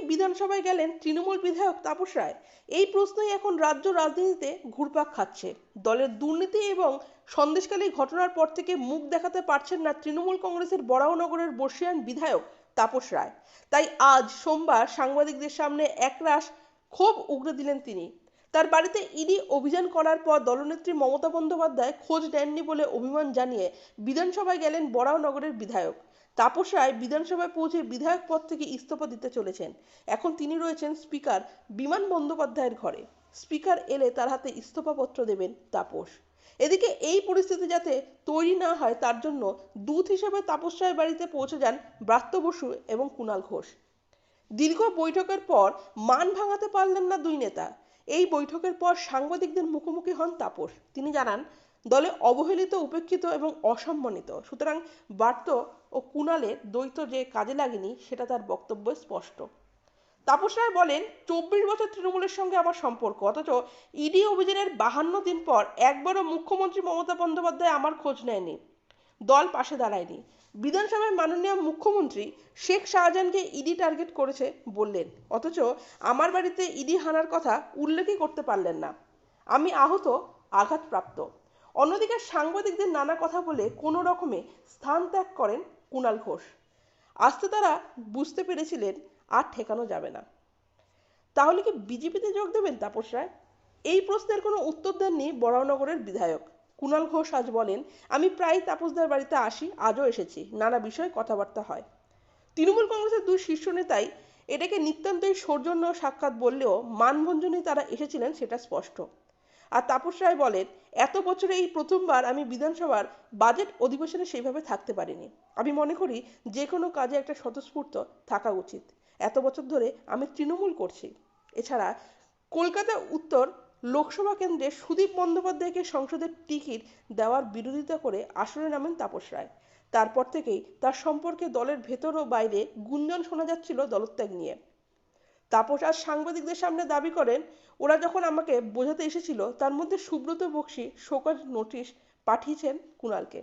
বিধানসভায় গেলেন তৃণমূল বিধায়ক তাপস রায়। এই প্রশ্নই এখন রাজ্য রাজনীতিতে ঘুরপাক খাচ্ছে। দলের দুর্নীতি এবং সন্দেশকালী ঘটনার পর থেকে মুখ দেখাতে পারছেন না তৃণমূল কংগ্রেসের বরাহনগরের বর্ষিয়ান বিধায়ক তাপস রায়। তাই আজ সোমবার সাংবাদিকদের সামনে একরাশ ক্ষোভ উগরে দিলেন তিনি। তার বাড়িতে ইডি অভিযান করার পর দলনেত্রী মমতা বন্দ্যোপাধ্যায় খোঁজ নেননি বলে অভিমান জানিয়ে বিধানসভায় গেলেন বরাহনগরের বিধায়ক। তাপস রায় বিধানসভায় পৌঁছে বিধায়ক পদ থেকে ইস্তফা দিতে চলেছেন। এখন তিনি রয়েছেন স্পিকার বিমান বন্দ্যোপাধ্যায়ের ঘরে। স্পিকার এলে তার হাতে ইস্তফাপত্র দেবেন তাপস। এদিকে এই পরিস্থিতি যাতে তৈরি না হয় তার জন্য দূত হিসেবে তাপস রায় বাড়িতে পৌঁছে যান ব্রাত্য বসু এবং কুণাল ঘোষ। দীর্ঘ বৈঠকের পর মান ভাঙাতে পারলেন না দুই নেতা। এই বৈঠকের পর সাংবাদিকদের মুখোমুখি হন তাপস তিনি জানান, দলে অবহেলিত, উপেক্ষিত এবং অসম্মানিত। সুতরাং বার্ত ও কুণালের দ্বৈত যে কাজে লাগেনি, সেটা তার বক্তব্যে স্পষ্ট। তাপস রায় বলেন, চব্বিশ বছর তৃণমূলের সঙ্গে আমার সম্পর্ক, অথচ ইডি অভিযানের বাহান্ন দিন পর একবারও মুখ্যমন্ত্রী মমতা বন্দ্যোপাধ্যায় আমার খোঁজ নেয়নি। দল পাশে দাঁড়ায়নি। বিধানসভায় মাননীয় মুখ্যমন্ত্রী শেখ শাহজাহানকে ইডি টার্গেট করেছে বললেন। অথচ আমার বাড়িতে ইডি হানার কথা উল্লেখই করতে পারলেন না। আমি আহত, আঘাতপ্রাপ্ত। অন্যদিকে সাংবাদিকদের নানা কথা বলে কোনো রকমে স্থান ত্যাগ করেন কুণাল ঘোষ। আসতে তারা বুঝতে পেরেছিলেন আর ঠেকানো যাবে না। তাহলে কি বিজেপিতে যোগ দেবেন তাপস রায়? এই প্রশ্নের কোনো উত্তর দেননি বরানগরের বিধায়ক। কুণাল ঘোষ আজ বলেন, আমি প্রায় তাপসদার বাড়িতে আসি, আজও এসেছি, নানা বিষয়ে কথাবার্তা হয়। তৃণমূল কংগ্রেসের দুই শীর্ষ নেতাই এটাকে নিতান্তই সৌজন্য সাক্ষাৎ বললেও মানভঞ্জনে তারা এসেছিলেন সেটা স্পষ্ট। আর তাপস রায় বলেন, এত বছরে এই প্রথমবার আমি বিধানসভার বাজেট অধিবেশনে সেইভাবে থাকতে পারিনি। আমি মনে করি যে কোনো কাজে একটা স্বতঃস্ফূর্ত থাকা উচিত। এত বছর ধরে আমি তৃণমূল করছি। এছাড়া কলকাতা উত্তর লোকসভা কেন্দ্রে সুদীপ বন্দ্যোপাধ্যায়কে সংসদের টিকিট দেওয়ার বিরোধিতা করে আসরে নামেন তাপস রায়। তারপর থেকেই তার সম্পর্কে দলের ভেতর ও বাইরে গুঞ্জন শোনা যাচ্ছিল দলত্যাগ নিয়ে। তাপস আজ সাংবাদিকদের সামনে দাবি করেন, ওরা যখন আমাকে বোঝাতে এসেছিল, তার মধ্যে সুব্রত বক্সি শোকজ নোটিশ পাঠিয়েছেন কুণালকে।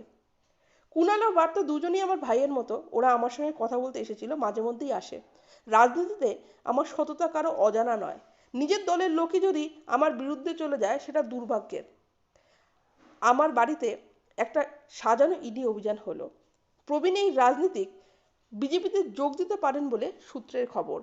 কুণাল ও বার্তা দুজনেই আমার ভাইয়ের মতো, ওরা আমার সঙ্গে কথা বলতে এসেছিল মাঝে মধ্যেই আসে। রাজনীতিতে আমার সততা কারও অজানা নয়। নিজের দলের লোকই যদি আমার বিরুদ্ধে চলে যায়, সেটা দুর্ভাগ্যের। আমার বাড়িতে একটা সাজানো ইডি অভিযান হলো। প্রবীণ এই রাজনীতিক বিজেপিতে যোগ দিতে পারেন বলে সূত্রের খবর।